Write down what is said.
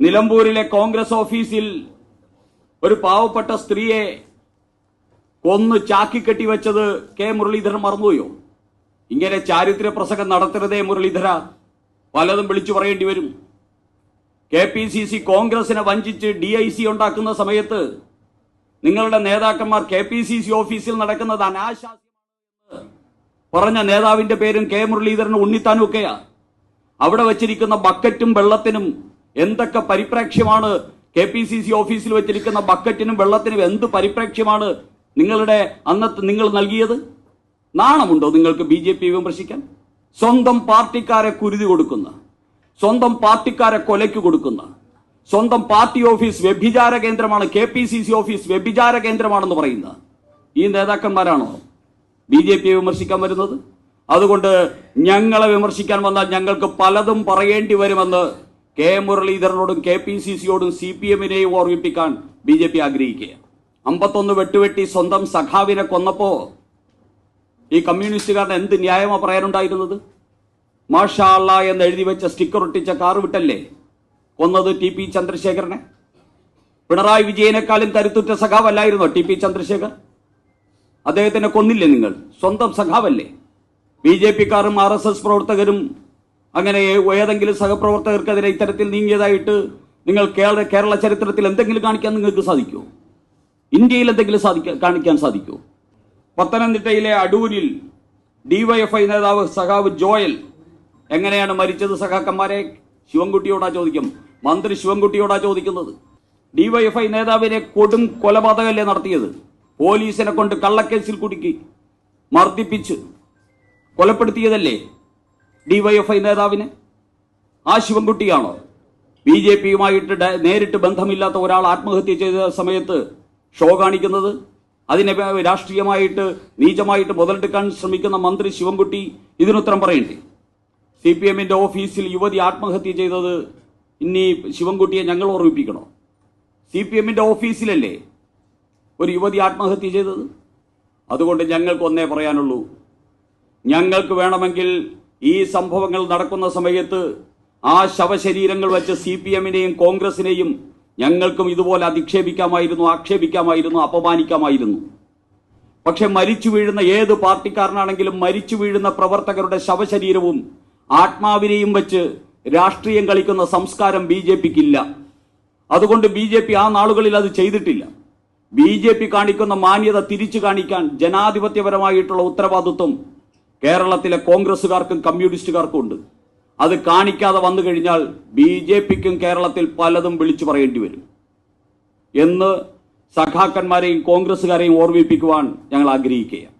നിലമ്പൂരിലെ കോൺഗ്രസ് ഓഫീസിൽ ഒരു പാവപ്പെട്ട സ്ത്രീയെ കൊന്നു ചാക്കിക്കെട്ടി വെച്ചത് കെ മുരളീധരൻ മറന്നുപോയോ? ഇങ്ങനെ ചാരിത്ര പ്രസംഗം നടത്തരുതേ മുരളീധര. പലതും വിളിച്ചു പറയേണ്ടി വരും. കെ പി സി സി കോൺഗ്രസിനെ വഞ്ചിച്ച് ഡി ഐ സി ഉണ്ടാക്കുന്ന സമയത്ത് നിങ്ങളുടെ നേതാക്കന്മാർ കെ പി സി സി ഓഫീസിൽ നടക്കുന്നത് അനാശാസ്യമാണ് പറഞ്ഞ നേതാവിന്റെ പേരും കെ മുരളീധരൻ ഉണ്ണിത്താനും ഒക്കെയാ. അവിടെ വച്ചിരിക്കുന്ന ബക്കറ്റും വെള്ളത്തിനും എന്തൊക്കെ പരിപ്രേക്ഷ്യമാണ് കെ പി സി സി ഓഫീസിൽ വെച്ചിരിക്കുന്ന ബക്കറ്റിനും വെള്ളത്തിനും എന്ത് പരിപ്രേക്ഷ്യമാണ് നിങ്ങളുടെ അന്നത്തെ നിങ്ങൾ നൽകിയത്? നാണമുണ്ടോ നിങ്ങൾക്ക് ബി ജെ പി വിമർശിക്കാൻ? സ്വന്തം പാർട്ടിക്കാരെ കുരുതി കൊടുക്കുന്ന സ്വന്തം പാർട്ടിക്കാരെ കൊലയ്ക്ക് കൊടുക്കുന്ന സ്വന്തം പാർട്ടി ഓഫീസ് വ്യഭിചാര കേന്ദ്രമാണ് K P C C office വ്യഭിചാര കേന്ദ്രമാണെന്ന് പറയുന്ന ഈ നേതാക്കന്മാരാണോ ബി ജെ പിയെ വിമർശിക്കാൻ വരുന്നത്? അതുകൊണ്ട് ഞങ്ങളെ വിമർശിക്കാൻ വന്നാൽ ഞങ്ങൾക്ക് പലതും പറയേണ്ടി വരുമെന്ന് കെ എം മുരളീധരനോടും കെ പി സി സിയോടും സി പി എമ്മിനെയും ഓർമ്മിപ്പിക്കാൻ ബി ജെ പി ആഗ്രഹിക്കുക അമ്പത്തൊന്ന് വെട്ടുവെട്ടി സ്വന്തം സഖാവിനെ കൊന്നപ്പോ ഈ കമ്മ്യൂണിസ്റ്റുകാരന് എന്ത് ന്യായമാ പറയാനുണ്ടായിരുന്നത്? മാഷാള്ള എന്ന് എഴുതി വെച്ച സ്റ്റിക്കർ ഒട്ടിച്ച കാർ വിട്ടല്ലേ? കൊന്നത് ടി പി ചന്ദ്രശേഖരനെ? പിണറായി വിജയനേക്കാളും കരുത്തുറ്റ സഖാവല്ലായിരുന്നോ ടി പി ചന്ദ്രശേഖർ? അദ്ദേഹത്തിനെ കൊന്നില്ലേ നിങ്ങൾ? സ്വന്തം സഖാവല്ലേ? ബി ജെ പിക്കാരും ആർ എസ് എസ് പ്രവർത്തകരും അങ്ങനെ ഏതെങ്കിലും സഹപ്രവർത്തകർക്കെതിരെ ഇത്തരത്തിൽ നീങ്ങിയതായിട്ട് നിങ്ങൾ കേരള കേരള ചരിത്രത്തിൽ എന്തെങ്കിലും കാണിക്കാൻ നിങ്ങൾക്ക് സാധിക്കുമോ? ഇന്ത്യയിൽ എന്തെങ്കിലും സാധിക്കാൻ കാണിക്കാൻ സാധിക്കുമോ? പത്തനംതിട്ടയിലെ അടൂരിൽ ഡിവൈഎഫ്ഐ നേതാവ് സഖാവ് ജോയൽ എങ്ങനെയാണ് മരിച്ചത് സഖാക്കന്മാരെ? ശിവൻകുട്ടിയോടാ ചോദിക്കും. മന്ത്രി ശിവൻകുട്ടിയോടാ ചോദിക്കുന്നത്. ഡിവൈഎഫ്ഐ നേതാവിനെ കൊടും കൊലപാതകമല്ലേ നടത്തിയത്? പോലീസിനെ കൊണ്ട് കള്ളക്കേസിൽ കുടുക്കി മർദ്ദിപ്പിച്ച് കൊലപ്പെടുത്തിയതല്ലേ? ഡിവൈഎഫ്ഐ നേതാവിനെ? ആ ശിവൻകുട്ടിയാണോ? ബി ജെ പിയുമായിട്ട് നേരിട്ട് ബന്ധമില്ലാത്ത ഒരാൾ ആത്മഹത്യ ചെയ്ത സമയത്ത് ഷോ കാണിക്കുന്നത്? അതിനെ രാഷ്ട്രീയമായിട്ട് നീചമായിട്ട് മുതലെടുക്കാൻ ശ്രമിക്കുന്ന മന്ത്രി ശിവൻകുട്ടി ഇതിനുത്തരം പറയണ്ടേ? സി പി എമ്മിന്റെ ഓഫീസിൽ യുവതി ആത്മഹത്യ ചെയ്തത് ഇനി ശിവൻകുട്ടിയെ ഞങ്ങൾ ഓർമ്മിപ്പിക്കണോ? സി പി എമ്മിന്റെ ഓഫീസിലല്ലേ ഒരു യുവതി ആത്മഹത്യ ചെയ്തത്? അതുകൊണ്ട് ഞങ്ങൾക്ക് ഒന്നേ പറയാനുള്ളൂ. ഞങ്ങൾക്ക് വേണമെങ്കിൽ ഈ സംഭവങ്ങൾ നടക്കുന്ന സമയത്ത് ആ ശവശരീരങ്ങൾ വെച്ച് സി പി എമ്മിനെയും കോൺഗ്രസിനെയും ഞങ്ങൾക്കും ഇതുപോലെ അധിക്ഷേപിക്കാമായിരുന്നു ആക്ഷേപിക്കാമായിരുന്നു അപമാനിക്കാമായിരുന്നു. പക്ഷെ മരിച്ചു വീഴുന്ന ഏത് പാർട്ടിക്കാരനാണെങ്കിലും മരിച്ചു വീഴുന്ന പ്രവർത്തകരുടെ ശവശരീരവും ആത്മാവിനെയും വെച്ച് രാഷ്ട്രീയം കളിക്കുന്ന സംസ്കാരം ബി ജെ പിക്കില്ല. അതുകൊണ്ട് ബി ജെ പി ആ നാളുകളിൽ അത് ചെയ്തിട്ടില്ല. ബി ജെ പി കാണിക്കുന്ന മാന്യത തിരിച്ചു കാണിക്കാൻ ജനാധിപത്യപരമായിട്ടുള്ള ഉത്തരവാദിത്വം കേരളത്തിലെ കോൺഗ്രസുകാർക്കും കമ്മ്യൂണിസ്റ്റുകാർക്കും ഉണ്ട്. അത് കാണിക്കാതെ വന്നു കഴിഞ്ഞാൽ ബി ജെ പിക്കും കേരളത്തിൽ പലതും വിളിച്ചു പറയേണ്ടി വരും. എന്ന് സഖാക്കന്മാരെയും കോൺഗ്രസുകാരെയും ഓർമ്മിപ്പിക്കുവാൻ ഞങ്ങൾ ആഗ്രഹിക്കുകയാണ്.